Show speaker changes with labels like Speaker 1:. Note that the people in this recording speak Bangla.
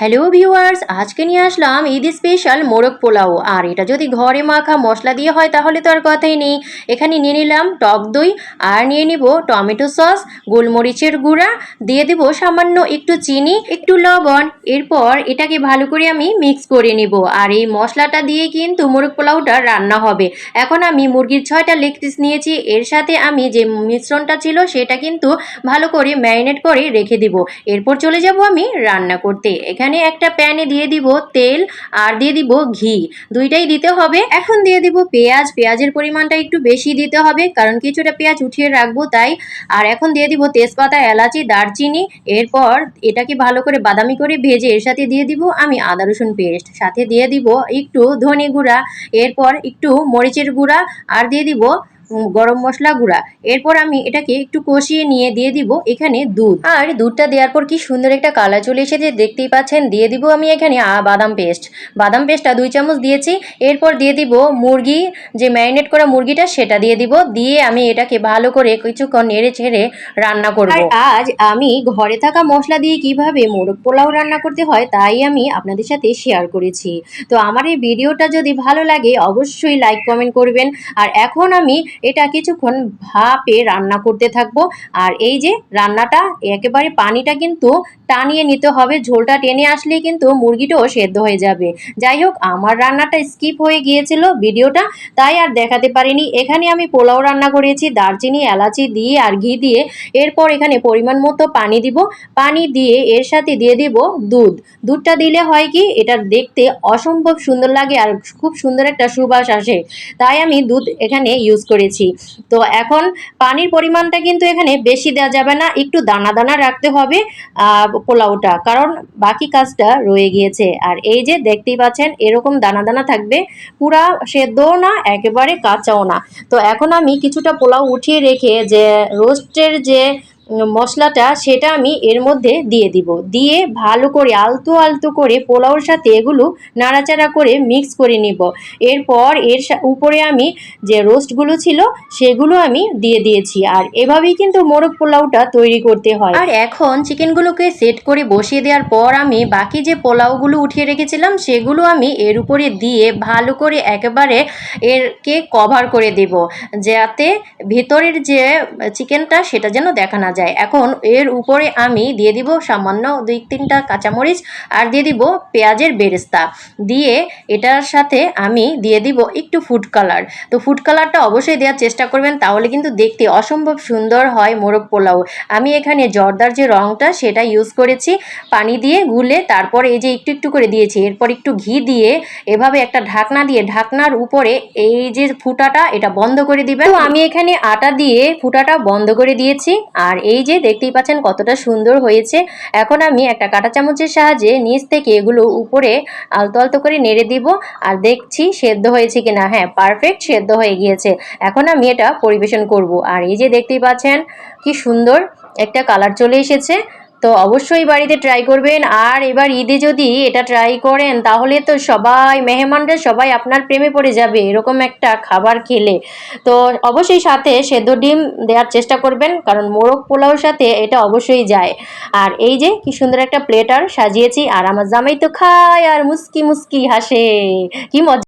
Speaker 1: হ্যালো ভিউয়ার্স আজকে নিয়ে আসলাম ঈদ স্পেশাল মোরগ পোলাও। আর এটা যদি ঘরে মাখা মশলা দিয়ে হয়, তাহলে তো আর কথাই নেই। এখানে নিয়ে নিলাম টক দই, আর নিয়ে নিব টমেটো সস, গোলমরিচের গুঁড়া, দিয়ে দিব সামান্য একটু চিনি, একটু লবণ। এরপর এটাকে ভালো করে আমি মিক্স করে নিব। আর এই মশলাটা দিয়ে কিন্তু মোরগ পোলাওটা রান্না হবে। এখন আমি মুরগির ছয়টা লেগ পিস নিয়েছি। এর সাথে আমি যে মিশ্রণটা ছিল, সেটা কিন্তু ভালো করে ম্যারিনেট করে রেখে দিব। এরপর চলে যাব আমি রান্না করতে। এখানে একটা প্যানে দিয়ে দিব তেল আর দিয়ে দিব ঘি। দুইটাই দিতে হবে। এখন দিয়ে দিব পেঁয়াজ। পেঁয়াজের পরিমাণটা একটু বেশি দিতে হবে কারণ কিছুটা পেঁয়াজ উঠিয়ে রাখব তাই। আর এখন দিয়ে দিব তেজপাতা, এলাচি, দারচিনি। এরপর এটাকে ভালো করে বাদামি করে ভেজে এর সাথে দিয়ে দিব আমি আদা, রসুন পেস্ট। সাথে দিয়ে দিব একটু ধনে গুঁড়া। এরপর একটু মরিচের গুঁড়া। আর দিয়ে দিব গরম মশলা গুঁড়া। এরপর আমি এটাকে একটু কষিয়ে নিয়ে দিয়ে দিব এখানে দুধ। আর দুধটা দেওয়ার পর কি সুন্দর একটা কালার চলে এসেছে, দেখতেই পাচ্ছেন। দিয়ে দিব আমি এখানে বাদাম পেস্ট। বাদাম পেস্টটা দুই চামচ দিয়েছি। এরপর দিয়ে দিব মুরগি, যে ম্যারিনেট করা মুরগিটা, সেটা দিয়ে দিব। দিয়ে আমি এটাকে ভালো করে কিছুক্ষণ নেড়ে ছেড়ে রান্না করব। আজ আমি ঘরে থাকা মশলা দিয়ে কীভাবে মোরগ পোলাও রান্না করতে হয়, তাই আমি আপনাদের সাথে শেয়ার করেছি। তো আমার এই ভিডিওটা যদি ভালো লাগে, অবশ্যই লাইক কমেন্ট করবেন। আর এখন আমি এটা কিছুক্ষণ ভাপে রান্না করতে থাকব। আর এই যে রান্নাটা, একেবারে পানিটা কিন্তু টানিয়ে নিতে হবে। ঝোলটা টেনে আসলেই কিন্তু মুরগিটাও সেদ্ধ হয়ে যাবে। যাই হোক, আমার রান্নাটা স্কিপ হয়ে গিয়েছিল ভিডিওটা, তাই আর দেখাতে পারিনি। এখানে আমি পোলাও রান্না করেছি, দারচিনি, এলাচি দিয়ে আর ঘি দিয়ে। এরপর এখানে পরিমাণ মতো পানি দিব। পানি দিয়ে এর সাথে দিয়ে দিব দুধ। দুধটা দিলে হয় কি, এটা দেখতে অসম্ভব সুন্দর লাগে আর খুব সুন্দর একটা সুবাস আসে। তাই আমি দুধ এখানে ইউজ করেছি। তো এখন পানির পরিমাণটা কিন্তু এখানে বেশি দেওয়া যাবে না, একটু দানা দানা রাখতে হবে পোলাওটা। কারণ বাকি কাজটা রয়ে গিয়েছে। আর এই যে দেখতেই পাচ্ছেন, এরকম দানা দানা থাকবে, পুরা সেদ্ধও না, একেবারে কাঁচাও না। তো এখন আমি কিছুটা পোলাও উঠিয়ে রেখে যে রোস্টের যে মশলাটা সেটা আমি এর মধ্যে দিয়ে দিব। দিয়ে ভালো করে আলতো আলতো করে পোলাওর সাথে এগুলো নাড়াচাড়া করে মিক্স করে নিব। এরপর এর উপরে আমি যে রোস্টগুলো ছিল সেগুলো আমি দিয়ে দিয়েছি। আর এভাবেই কিন্তু মোরগ পোলাওটা তৈরি করতে হয়। আর এখন চিকেনগুলোকে সেট করে বসিয়ে দেওয়ার পর আমি বাকি যে পোলাওগুলো উঠিয়ে রেখেছিলাম সেগুলো আমি এর উপরে দিয়ে ভালো করে একেবারে এরকে কভার করে দেব। যাতে ভেতরের যে চিকেনটা সেটা যেন দেখা না যায়। এখন এর উপরে আমি দিয়ে দিব সামান্য দুই তিনটা কাঁচামরিচ আর দিয়ে দিব পেঁয়াজের বেরেস্তা। দিয়ে এটার সাথে আমি দিয়ে দিব একটু ফুড কালার তো ফুড কালারটা অবশ্যই দেওয়ার চেষ্টা করবেন, তাহলে কিন্তু দেখতে অসম্ভব সুন্দর হয় মোরগ পোলাও। আমি এখানে জর্দার যে রঙটা সেটা ইউজ করেছি, পানি দিয়ে গুলে তারপর এই যে একটু একটু করে দিয়েছি, এরপর একটু ঘি দিয়ে এভাবে একটা ঢাকনা দিয়ে, ঢাকনার উপরে এই যে ফুটাটা, এটা বন্ধ করে দিবেন। তো আমি এখানে আটা দিয়ে ফুটাটা বন্ধ করে দিয়েছি, আর এই যে দেখতেই পাচ্ছেন কতটা সুন্দর হয়েছে। এখন আমি একটা কাঁটা চামচের সাহায্যে নিচ থেকে এগুলো উপরে আলতো আলতো করে নেড়ে দিব। আর দেখছি সেদ্ধ হয়েছে কি না হ্যাঁ পারফেক্ট সেদ্ধ হয়ে গিয়েছে। এখন আমি এটা পরিবেশন করব। আর এই যে দেখতেই পাচ্ছেন, কি সুন্দর একটা কালার চলে এসেছে। তো অবশ্যই বাড়িতে ট্রাই করবেন। আর এবার ঈদে যদি এটা ট্রাই করেন, তাহলে তো সবাই, মেহমানরা সবাই আপনার প্রেমে পড়ে যাবে, এরকম একটা খাবার খেলে। তো অবশ্যই সাথে সেদ্ধ ডিম দেওয়ার চেষ্টা করবেন, কারণ মোরগ পোলাওর সাথে এটা অবশ্যই যায়। আর এই যে কি সুন্দর একটা প্লেটার সাজিয়েছি, আর আমার জামাই তো খায় আর মুস্কি মুস্কি হাসে। কি মজা।